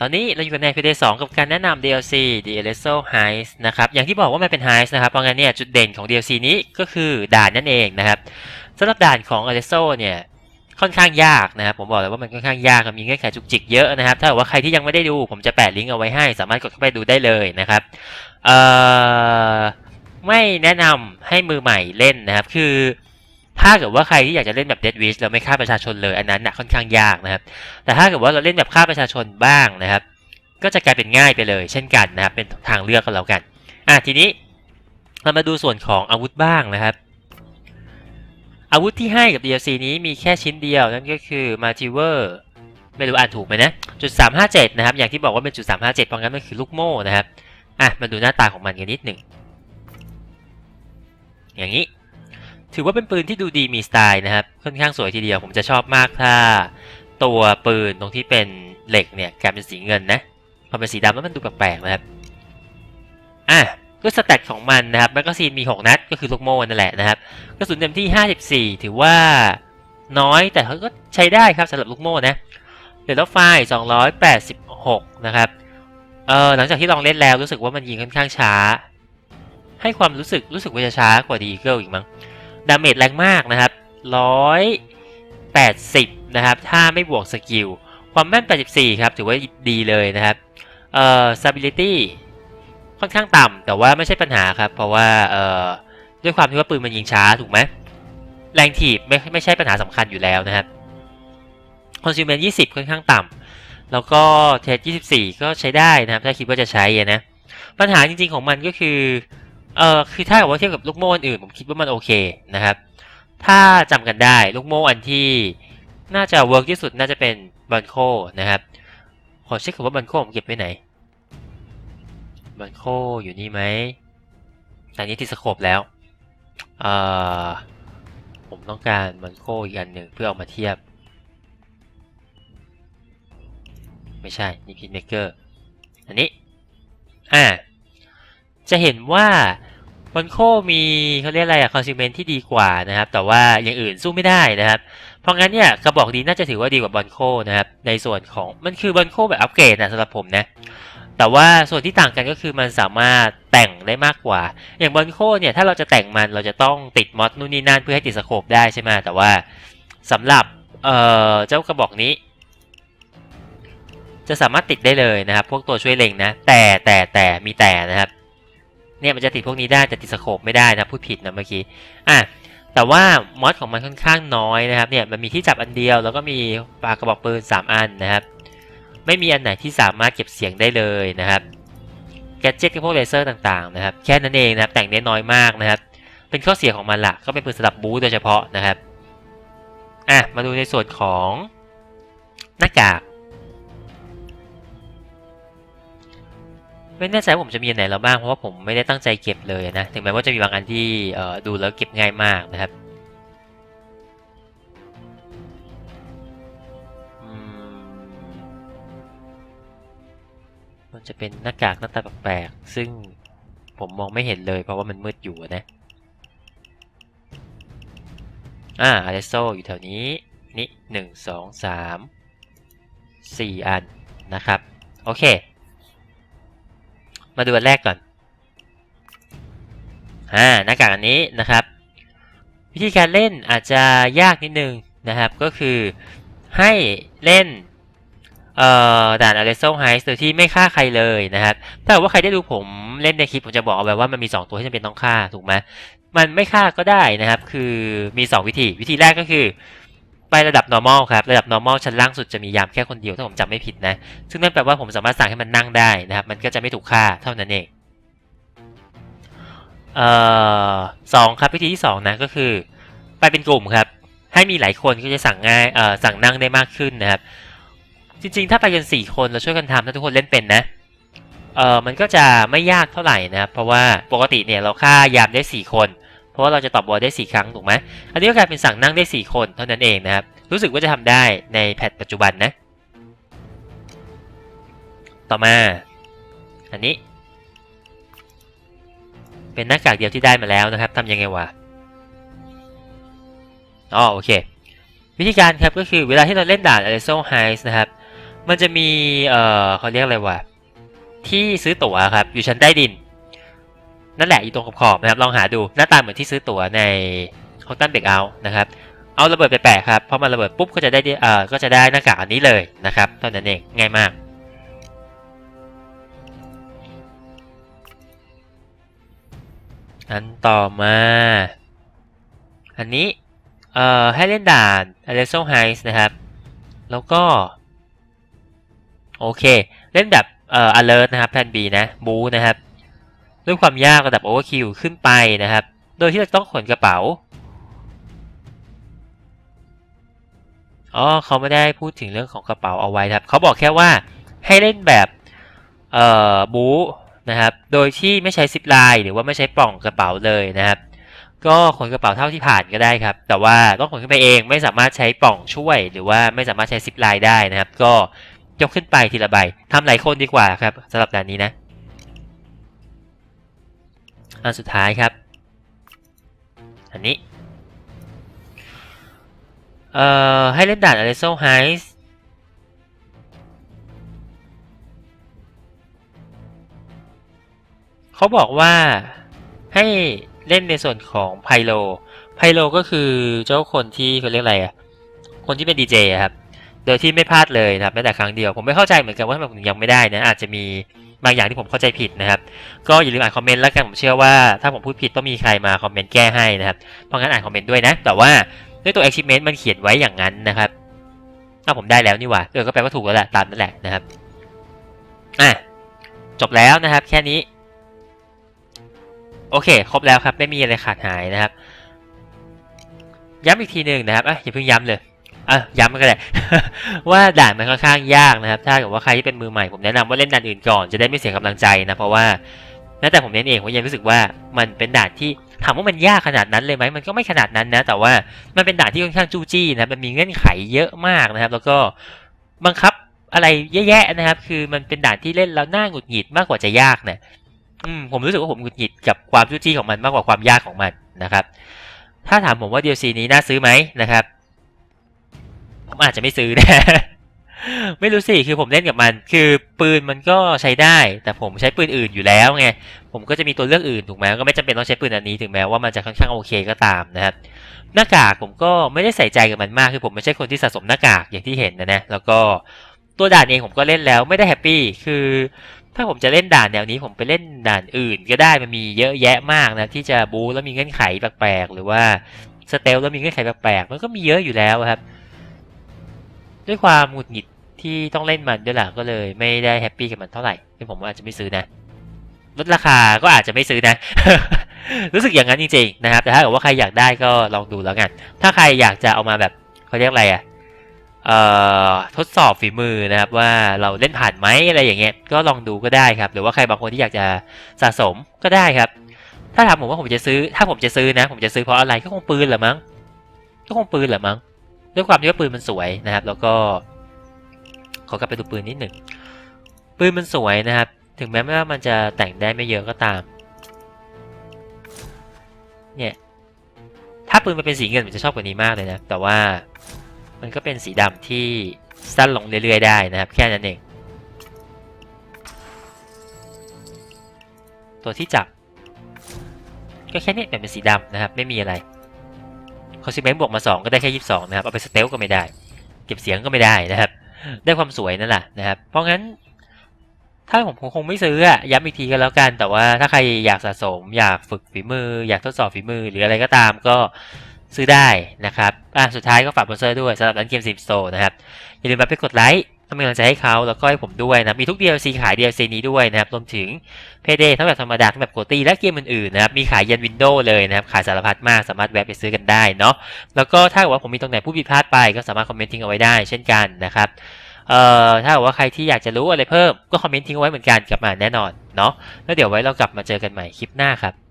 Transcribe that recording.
ตอนนี้เราอยู่กันใน PD 2กับการแนะนำ DLC The e l e s o Heist นะครับ อย่างที่บอกว่ามันเป็น Heist นะครับ เพราะงั้นเนี่ยจุดเด่นของ DLC นี้ก็คือด่านนั่นเองนะครับสำหรับด่านของ e l e s o เนี่ยค่อนข้างยากนะครับ ผมบอกเลยว่ามันค่อนข้างยากมีเงื่อนไขจุกจิกเยอะนะครับ ถ้าเกิดว่าใครที่ยังไม่ได้ดู ผมจะแปะลิงก์เอาไว้ให้ สามารถกดเข้าไปดูได้เลยนะครับไม่แนะนำให้มือใหม่เล่นนะครับ คือ ถ้าเกิดว่าใครที่อยากจะเล่นแบบ Dead Wish แล้วไม่ฆ่าประชาชนเลยอันนั้นนะค่อนข้างยากนะครับ แต่ถ้าเกิดว่าเราเล่นแบบฆ่าประชาชนบ้างนะครับ ก็จะกลายเป็นง่ายไปเลย เช่นกันนะครับ เป็นทางเลือกก็แล้วกัน อะทีนี้เรามาดูส่วนของอาวุธบ้างนะครับ อาวุธที่ให้กับ DLC นี้มีแค่ชิ้นเดียวนั่นก็คือ m a r t i v e r ไม่รู้อ่านถูกไหมนะจุด357นะครับอย่างที่บอกว่าเป็นจุด357เพราะงั้นมันคือลูกโม่นะครับอะมาดูหน้าตาของมันกันนิดหนึ่งอย่างนี้ ถือว่าเป็นปืนที่ดูดีมีสไตล์นะครับ ค่อนข้างสวยทีเดียวผมจะชอบมากถ้า ตัวปืนตรงที่เป็นเหล็กเนี่ยกลายเป็นสีเงินนะพอเป็นสีดำแล้วมันดูแปลกๆนะครับอะด้วยสแตทของมันนะครับแมกกาซีนมี 6 นัดก็คือลูกโม่นั่นแหละนะครับกระสุนเต็มที่ 54 ถือว่าน้อยแต่เขาก็ใช้ได้ครับสำหรับลูกโม่นะเดลไฟ286 นะครับเออหลังจากที่ลองเล่นแล้วรู้สึกว่ามันยิงค่อนข้างช้า ให้ความรู้สึกรู้สึกว่าจะช้ากว่าดีเกิลอีกมั้ง ดาเมจแรงมากนะครับ180นะครับ ถ้าไม่บวกสกิล ความแม่น 84 ครับ ถือว่าดีเลยนะครับ เอ่อ stability ค่อนข้างต่ำ แต่ว่าไม่ใช่ปัญหาครับ เพราะว่า เอ่อ ด้วยความที่ว่าปืนมันยิงช้าถูกไหม แรงถีบไม่ไม่ใช่ปัญหาสำคัญอยู่แล้วนะครับ consumer 20 ค่อนข้างต่ำ แล้วก็เทส24 ก็ใช้ได้นะครับ ถ้าคิดว่าจะใช้นะ ปัญหาจริงๆของมันก็คือ เออคือถ้าเกิดว่าเทียบกับลูกโม่อันอื่นผมคิดว่ามันโอเคนะครับ ถ้าจำกันได้ลูกโม่อันที่น่าจะเวิร์กที่สุดน่าจะเป็นบันโคนะครับ ขอเช็คก่อนว่าบันโคผมเก็บไว้ไหนบันโคอยู่นี่ไหมอันนี้ที่สโคปแล้วเออผมต้องการบันโคอีกอันหนึ่งเพื่อเอามาเทียบ ไม่ใช่นี่พิทเมเกอร์อันนี้อ่า จะเห็นว่าบันโคมีเขาเรียกอะไรอะคอนซูเมนที่ดีกว่านะครับ แต่ว่าอย่างอื่นสู้ไม่ได้นะครับ เพราะงั้นเนี่ยกระบอกดีน่าจะถือว่าดีกว่าบันโคนะครับ ในส่วนของมันคือบันโคแบบอัปเกรดนะสำหรับผมนะ แต่ว่าส่วนที่ต่างกันก็คือมันสามารถแต่งได้มากกว่า อย่างบันโคเนี่ยถ้าเราจะแต่งมันเราจะต้องติดมอดนู่นนี่นั่นเพื่อให้ติดสโคปได้ใช่ไหมแต่ว่าสำหรับเอ่อเจ้ากระบอกนี้ จะสามารถติดได้เลยนะครับ พวกตัวช่วยเล็งนะ แต่แต่แต่มีแต่นะครับ เนี่ยมันจะติดพวกนี้ได้แต่ติดสโคปไม่ได้นะพูดผิดนะเมื่อกี้อะแต่ว่ามอดของมันค่อนข้างน้อยนะครับเนี่ยมันมีที่จับอันเดียว แล้วก็มีปากกระบอกปืน 3 อันนะครับ ไม่มีอันไหนที่สามารถเก็บเสียงได้เลยนะครับแกจ็ตกับพวกเลเซอร์ต่างๆนะครับแค่นั้นเองนะครับแต่งได้น้อยมากนะครับ เป็นข้อเสียของมันละก็เป็นปืนสำหรับบู๊โดยเฉพาะนะครับอะมาดูในส่วนของหน้ากาก ไม่แน่ใจว่าผมจะมีอันไหนแล้วบ้างเพราะว่าผมไม่ได้ตั้งใจเก็บเลยนะถึงแม้ว่าจะมีบางอันที่ดูแล้วเก็บง่ายมากนะครับมันจะเป็นหน้ากากหน้าตาแปลกๆซึ่งผมมองไม่เห็นเลยเพราะว่ามันมืดอยู่นะอ่าอาเรโซอยู่แถวนี้นี่หนึ่งสองสามสี่อันนะครับ โอเค มาดูอันแรกก่อนอ่าหน้ากากอันนี้นะครับ วิธีการเล่นอาจจะยากนิดนึงนะครับ ก็คือให้เล่นเอ่อด่าน a r e s o Heist โดยที่ไม่ฆ่าใครเลยนะครับ ถ้าเกิดว่าใครได้ดูผมเล่นในคลิปผมจะบอกเอาไว้ว่ามันมี 2 ตัวที่จำเป็นต้องฆ่าถูกไหมมันไม่ฆ่าก็ได้นะครับ คือมี 2 วิธี วิธีแรกก็คือ ไประดับ normal ครับ ระดับ normal ชั้นล่างสุดจะมียามแค่คนเดียวถ้าผมจำไม่ผิดนะ ซึ่งนั่นแปลว่าผมสามารถสั่งให้มันนั่งได้นะครับ มันก็จะไม่ถูกฆ่าเท่านั้นเองเอ่อสองครับวิธีที่สองนะก็คือ ไปเป็นกลุ่มครับ ให้มีหลายคนก็จะสั่งง่ายเอ่อสั่งนั่งได้มากขึ้นนะครับ จริงๆ ถ้าไปกันสี่คนเราช่วยกันทำถ้าทุกคนเล่นเป็นนะเอ่อมันก็จะไม่ยากเท่าไหร่นะครับ เพราะว่าปกติเนี่ยเราฆ่ายามได้สี่คน เพราะว่าเราจะตอบบอลได้สี่ครั้งถูกไหมอันนี้ก็กลายเป็นสั่งนั่งได้สี่คนเท่านั้นเองนะครับ รู้สึกว่าจะทำได้ในแพทปัจจุบันนะ ต่อมา อันนี้ เป็นหน้ากากเดียวที่ได้มาแล้วนะครับทำยังไงวะอ๋อโอเค วิธีการครับก็คือเวลาที่เราเล่นด่าน a r e s o Heist นะครับ มันจะมี เอ่อเขาเรียกอะไรวะที่ซื้อตั๋วครับ อยู่ชั้นใต้ดิน นั่นแหละอยู่ตรงขอบๆนะครับลองหาดูหน้าตาเหมือนที่ซื้อตั๋วในฮอกตันเบรกเอานะครับเอาระเบิดไปแปะครับพอมันระเบิดปุ๊บก็จะได้เอ่อก็จะได้หน้ากากอันนี้เลยนะครับเท่านั้นเองง่ายมากอันต่อมา อันนี้ เอ่อ ให้เล่นด่าน a l e s o Heights นะครับ แล้วก็ โอเค เล่นแบบ เอ่อ alert นะครับแพน B นะ บูนะครับ ด้วยความยากระดับ overkill ขึ้นไปนะครับ โดยที่เราต้องขนกระเป๋า อ๋อเขาไม่ได้พูดถึงเรื่องของกระเป๋าเอาไว้ครับ เขาบอกแค่ว่าให้เล่นแบบเอ่อบูนะครับ โดยที่ไม่ใช้ซิปไลน์หรือว่าไม่ใช้ปล่องกระเป๋าเลยนะครับ ก็ขนกระเป๋าเท่าที่ผ่านก็ได้ครับ แต่ว่าต้องขนขึ้นไปเองไม่สามารถใช้ปล่องช่วย หรือว่าไม่สามารถใช้ซิปไลน์ได้นะครับ ก็ยกขึ้นไปทีละใบทำหลายคนดีกว่าครับสำหรับด่านนี้นะ อันสุดท้ายครับ อันนี้ เอ่อ ให้เล่นด่าน a l e s o Heights เขาบอกว่าให้เล่นในส่วนของไพโล ไพโลก็คือเจ้าคนที่เขาเรียกอะไรอะคนที่เป็นดีเจครับ โดยที่ไม่พลาดเลยนะครับแม้แต่ครั้งเดียว ผมไม่เข้าใจเหมือนกันว่าทำไมผมยังไม่ได้นะอาจจะมีบางอย่างที่ผมเข้าใจผิดนะครับ ก็อย่าลืมอ่านคอมเมนต์แล้วกันผมเชื่อว่าถ้าผมพูดผิดต้องมีใครมาคอมเมนต์แก้ให้นะครับเพราะงั้นอ่านคอมเมนต์ด้วยนะ แต่ว่าด้วยตัว achievement มันเขียนไว้อย่างนั้นนะครับถ้าผมได้แล้วนี่หว่าเออก็แปลว่าถูกแล้วแหละตามนั่นแหละนะครับอะจบแล้วนะครับ แค่นี้ โอเค ครบแล้วครับ ไม่มีอะไรขาดหายนะครับ ย้ำอีกทีหนึ่งนะครับอะอย่าเพิ่งย้ำเลย อะย้ำมันก็ได้ว่าด่านมันค่อนข้างยากนะครับ ถ้าเกิดว่าใครที่เป็นมือใหม่ผมแนะนำว่าเล่นด่านอื่นก่อนจะได้ไม่เสียกำลังใจนะเพราะว่าแม้แต่ผมเล่นเองผมยังรู้สึกว่ามันเป็นด่านที่ถามว่ามันยากขนาดนั้นเลยไหมมันก็ไม่ขนาดนั้นนะ แต่ว่ามันเป็นด่านที่ค่อนข้างจู้จี้นะมันมีเงื่อนไขเยอะมากนะครับ แล้วก็บังคับอะไรแย่ๆนะครับ คือมันเป็นด่านที่เล่นแล้วน่าหงุดหงิดมากกว่าจะยากเนี่ยอืมผมรู้สึกว่าผมหงุดหงิดกับความจู้จี้ของมันมากกว่าความยากของมันนะครับ ถ้าถามผมว่า DLC นี้น่าซื้อไหมนะครับ ผมอาจจะไม่ซื้อนะ ไม่รู้สิ คือผมเล่นกับมัน คือปืนมันก็ใช้ได้ แต่ผมใช้ปืนอื่นอยู่แล้วไง ผมก็จะมีตัวเลือกอื่นถูกไหมก็ไม่จำเป็นต้องใช้ปืนอันนี้ถึงแม้ว่ามันจะค่อนข้างโอเคก็ตามนะครับ หน้ากากผมก็ไม่ได้ใส่ใจกับมันมาก คือผมไม่ใช่คนที่สะสมหน้ากากอย่างที่เห็นนะนะ แล้วก็ตัวด่านเองผมก็เล่นแล้วไม่ได้แฮปปี้ คือ ถ้าผมจะเล่นด่านแนวนี้ผมไปเล่นด่านอื่นก็ได้ มันมีเยอะแยะมากนะที่จะบูแล้วมีเงื่อนไขแปลกๆ หรือว่าสเตลแล้วมีเงื่อนไขแปลกๆ มันก็มีเยอะอยู่แล้วครับ ด้วยความหงุดหงิดที่ต้องเล่นมันด้วยแหละก็เลยไม่ได้แฮปปี้กับมันเท่าไหร่ที่ผมอาจจะไม่ซื้อนะลดราคาก็อาจจะไม่ซื้อนะ รู้สึกอย่างนั้นจริงๆนะครับ แต่ถ้าเกิดว่าใครอยากได้ก็ลองดูแล้วกัน ถ้าใครอยากจะเอามาแบบเขาเรียกอะไรอะเอ่อทดสอบฝีมือนะครับว่าเราเล่นผ่านไหมอะไรอย่างเงี้ย ก็ลองดูก็ได้ครับ หรือว่าใครบางคนที่อยากจะสะสมก็ได้ครับ ถ้าถามผมว่าผมจะซื้อ ถ้าผมจะซื้อนะ ผมจะซื้อเพราะอะไร ก็คงปืนแหละมั้ง ก็คงปืนแหละมั้ง ด้วยความที่ว่าปืนมันสวยนะครับ แล้วก็ ขอกลับไปดูปืนนิดหนึ่งปืนมันสวยนะครับ ถึงแม้ว่ามันจะแต่งได้ไม่เยอะก็ตาม เนี่ย ถ้าปืนมันเป็นสีเงินผมจะชอบกว่านี้มากเลยนะ แต่ว่ามันก็เป็นสีดำที่สั้นลงเรื่อยๆได้นะครับ แค่นั้นเอง ตัวที่จับ ก็แค่นี้เป็นสีดำนะครับ ไม่มีอะไร คอสิเมนบวกมา 2 ก็ได้แค่ 22 นะครับ เอาไปสเตลก็ไม่ได้ เก็บเสียงก็ไม่ได้นะครับ ได้ความสวยนั่นแหละนะครับ เพราะงั้น ถ้าผมคงไม่ซื้ออะย้ำอีกทีก็แล้วกัน แต่ว่าถ้าใครอยากสะสม อยากฝึกฝีมือ อยากทดสอบฝีมือ หรืออะไรก็ตามก็ซื้อได้นะครับ อะสุดท้ายก็ฝากสปอนเซอร์ด้วยสำหรับร้านเกมซิมโซนะครับ อย่าลืมมาไปกดไลค์ ทำเป็นกำลังใจให้เขาแล้วก็ให้ผมด้วยนะมีทุก DLC ขาย DLC นี้ด้วยนะครับรวมถึง Payday ทั้งแบบธรรมดาทั้งแบบโกตีและเกมอื่นๆนะครับมีขายยันวินโดว์เลยนะครับขายสารพัดมากสามารถแวะไปซื้อกันได้เนาะแล้วก็ถ้าเกิดว่าผมมีตรงไหนผู้ผิดพลาดไปก็สามารถคอมเมนต์ทิ้งเอาไว้ได้เช่นกันนะครับเอ่อถ้าเกิดว่าใครที่อยากจะรู้อะไรเพิ่มก็คอมเมนต์ทิ้งเอาไว้เหมือนกันกลับมาแน่นอนเนาะแล้วเดี๋ยวไว้เรากลับมาเจอกันใหม่คลิปหน้าครับ